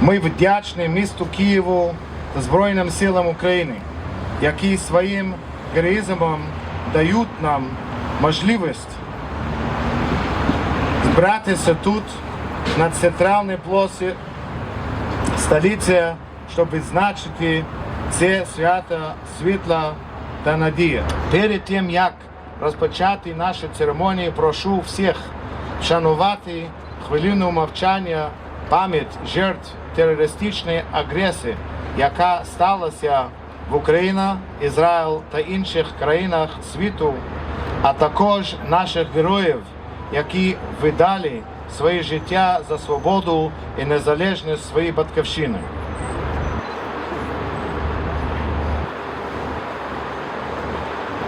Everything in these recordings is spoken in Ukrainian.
Ми вдячні місту Києву та Збройним силам України, які своїм героїзмом дають нам можливість збиратися тут, на центральній площі столиці, щоб відзначити це свято світла та надія. Перед тим, як розпочати нашу церемонію, прошу всіх вшанувати хвилину мовчання пам'ять жертв терористичної агресії, яка сталася в Україні, Ізраїл та інших країнах світу, а також наших героїв, які видали своє життя за свободу і незалежність своєї батьківщини.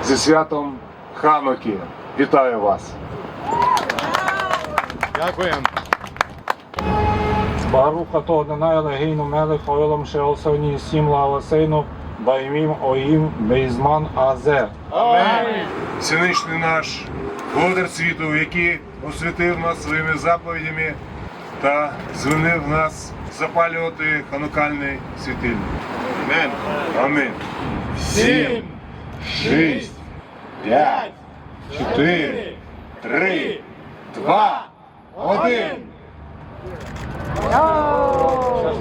Зі святом Хануки. Вітаю вас! Дякуємо. Баруха то Адонай Елогейну мелех оилом шеосоні сім лавасейну баймім оїм бейзман азе. Амінь. Синичний наш Володар світу, який освятив нас своїми заповідями та звинив нас запалювати ханукальний світильник. Амінь. Амінь. Сім, шість, п'ять, чотири, три, два, один.